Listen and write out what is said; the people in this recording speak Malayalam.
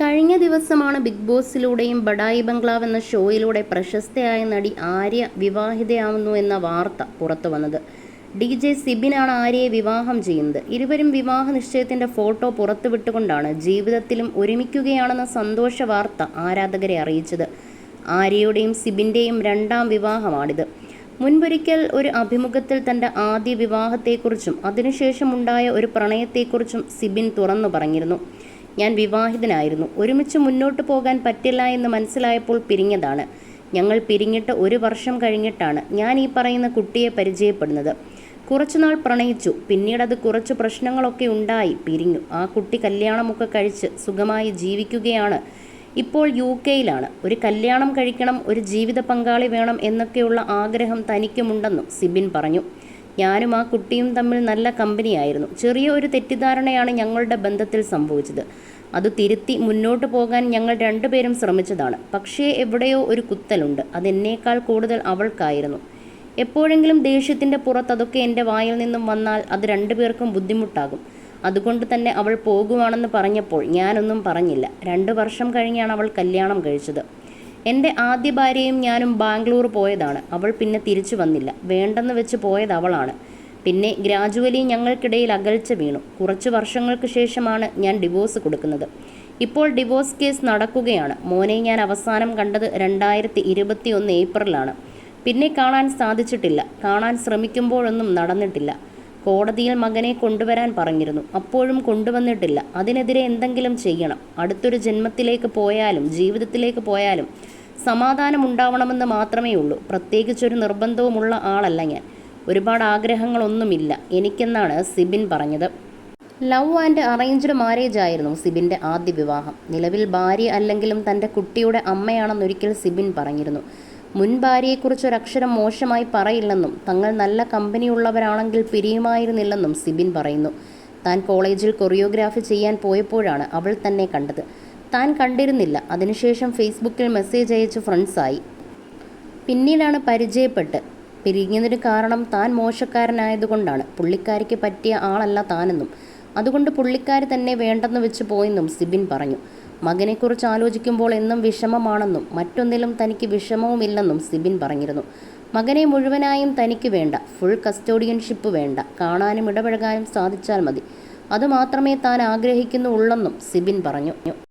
കഴിഞ്ഞ ദിവസമാണ് ബിഗ് ബോസിലൂടെയും ബഡായി ബംഗ്ലാവ് എന്ന ഷോയിലൂടെ പ്രശസ്തയായ നടി ആര്യ വിവാഹിതയാവുന്നു എന്ന വാർത്ത പുറത്തു വന്നത്. ഡി ജെ സിബിനാണ് ആര്യയെ വിവാഹം ചെയ്യുന്നത്. ഇരുവരും വിവാഹ നിശ്ചയത്തിന്റെ ഫോട്ടോ പുറത്തുവിട്ടുകൊണ്ടാണ് ജീവിതത്തിലും ഒരുമിക്കുകയാണെന്ന സന്തോഷ വാർത്ത ആരാധകരെ അറിയിച്ചത്. ആര്യയുടെയും സിബിന്റെയും രണ്ടാം വിവാഹമാണിത്. മുൻപൊരിക്കൽ ഒരു അഭിമുഖത്തിൽ തന്റെ ആദ്യ വിവാഹത്തെക്കുറിച്ചും അതിനുശേഷമുണ്ടായ ഒരു പ്രണയത്തെക്കുറിച്ചും സിബിൻ തുറന്നു പറഞ്ഞിരുന്നു. ഞാൻ വിവാഹിതനായിരുന്നു. ഒരുമിച്ച് മുന്നോട്ട് പോകാൻ പറ്റില്ല എന്ന് മനസ്സിലായപ്പോൾ പിരിഞ്ഞതാണ്. ഞങ്ങൾ പിരിഞ്ഞിട്ട് ഒരു വർഷം കഴിഞ്ഞിട്ടാണ് ഞാൻ ഈ പറയുന്ന കുട്ടിയെ പരിചയപ്പെടുന്നത്. കുറച്ചുനാൾ പ്രണയിച്ചു. പിന്നീട് അത് കുറച്ച് പ്രശ്നങ്ങളൊക്കെ ഉണ്ടായി. പിരിഞ്ഞു. ആ കുട്ടി കല്യാണമൊക്കെ കഴിച്ച് സുഖമായി ജീവിക്കുകയാണ്. ഇപ്പോൾ യു കെയിലാണ്. ഒരു കല്യാണം കഴിക്കണം ഒരു ജീവിത പങ്കാളി വേണം എന്നൊക്കെയുള്ള ആഗ്രഹം തനിക്കുമുണ്ടെന്നും സിബിൻ പറഞ്ഞു. ഞാനും ആ കുട്ടിയും തമ്മിൽ നല്ല കമ്പനിയായിരുന്നു ചെറിയ ഒരു തെറ്റിദ്ധാരണയാണ് ഞങ്ങളുടെ ബന്ധത്തിൽ സംഭവിച്ചത്. അത് തിരുത്തി മുന്നോട്ട് പോകാൻ ഞങ്ങൾ രണ്ടുപേരും ശ്രമിച്ചതാണ്. പക്ഷേ എവിടെയോ ഒരു കുത്തലുണ്ട്. അതെന്നേക്കാൾ കൂടുതൽ അവൾക്കായിരുന്നു. എപ്പോഴെങ്കിലും ദേഷ്യത്തിന്റെ പുറത്ത് അതൊക്കെ എന്റെ വായിൽ നിന്നും വന്നാൽ അത് രണ്ടുപേർക്കും ബുദ്ധിമുട്ടാകും. അതുകൊണ്ട് തന്നെ അവൾ പോകുവാണെന്ന് പറഞ്ഞപ്പോൾ ഞാനൊന്നും പറഞ്ഞില്ല. രണ്ട് വർഷം കഴിഞ്ഞാണ് അവൾ കല്യാണം കഴിച്ചത്. എന്റെ ആദ്യ ഭാര്യയും ഞാനും ബാംഗ്ലൂർ പോയതാണ്. അവൾ പിന്നെ തിരിച്ചു വന്നില്ല. വേണ്ടെന്ന് വെച്ച് പോയത് അവളാണ്. പിന്നെ ഗ്രാജുവലി ഞങ്ങൾക്കിടയിൽ അകൽച്ച വീണു. കുറച്ച് വർഷങ്ങൾക്ക് ശേഷമാണ് ഞാൻ ഡിവോഴ്സ് കൊടുക്കുന്നത്. ഇപ്പോൾ ഡിവോഴ്സ് കേസ് നടക്കുകയാണ്. മോനെ ഞാൻ അവസാനം കണ്ടത് രണ്ടായിരത്തി ഇരുപത്തി ഒന്ന് ഏപ്രിലാണ്. പിന്നെ കാണാൻ സാധിച്ചിട്ടില്ല. കാണാൻ ശ്രമിക്കുമ്പോഴൊന്നും നടന്നിട്ടില്ല. കോടതിയിൽ മകനെ കൊണ്ടുവരാൻ പറഞ്ഞിരുന്നു. അപ്പോഴും കൊണ്ടുവന്നിട്ടില്ല. അതിനെതിരെ എന്തെങ്കിലും ചെയ്യണം. അടുത്തൊരു ജന്മത്തിലേക്ക് പോയാലും ജീവിതത്തിലേക്ക് പോയാലും സമാധാനം ഉണ്ടാവണമെന്ന് മാത്രമേ ഉള്ളൂ. പ്രത്യേകിച്ചൊരു നിർബന്ധവുമുള്ള ആളല്ല ഞാൻ. ഒരുപാട് ആഗ്രഹങ്ങളൊന്നുമില്ല. എനിക്കെന്നാണ് സിബിൻ പറഞ്ഞത്. ലവ് ആൻഡ് അറേഞ്ച്ഡ് മാരേജ് ആയിരുന്നു സിബിന്റെ ആദ്യ വിവാഹം. നിലവിൽ ഭാര്യ അല്ലെങ്കിലും തന്റെ കുട്ടിയുടെ അമ്മയാണെന്നൊരിക്കൽ സിബിൻ പറഞ്ഞിരുന്നു. മുൻ ഭാര്യയെക്കുറിച്ച് ഒരക്ഷരം മോശമായി പറയില്ലെന്നും തങ്ങൾ നല്ല കമ്പനിയുള്ളവരാണെങ്കിൽ പിരിയുമായിരുന്നില്ലെന്നും സിബിൻ പറയുന്നു. താൻ കോളേജിൽ കൊറിയോഗ്രാഫി ചെയ്യാൻ പോയപ്പോഴാണ് അവൾ തന്നെ കണ്ടത്. താൻ കണ്ടിരുന്നില്ല. അതിനുശേഷം ഫേസ്ബുക്കിൽ മെസ്സേജ് അയച്ച് ഫ്രണ്ട്സായി. പിന്നീടാണ് പരിചയപ്പെട്ട്. പിരിഞ്ഞതിന് കാരണം താൻ മോശക്കാരനായതുകൊണ്ടാണ്. പുള്ളിക്കാരിക്ക് പറ്റിയ ആളല്ല താനെന്നും. അതുകൊണ്ട് പുള്ളിക്കാരി തന്നെ വേണ്ടെന്ന് വെച്ച് പോയെന്നും സിബിൻ പറഞ്ഞു. മകനെക്കുറിച്ച് ആലോചിക്കുമ്പോൾ എന്നും വിഷമമാണെന്നും മറ്റൊന്നിലും തനിക്ക് വിഷമവുമില്ലെന്നും സിബിൻ പറഞ്ഞിരുന്നു. മകനെ മുഴുവനായും തനിക്ക് വേണ്ട ഫുൾ കസ്റ്റോഡിയൻഷിപ്പ് വേണ്ട കാണാനും ഇടപഴകാനും സാധിച്ചാൽ മതി. അതുമാത്രമേ താൻ ആഗ്രഹിക്കുന്നുള്ളെന്നും സിബിൻ പറഞ്ഞു.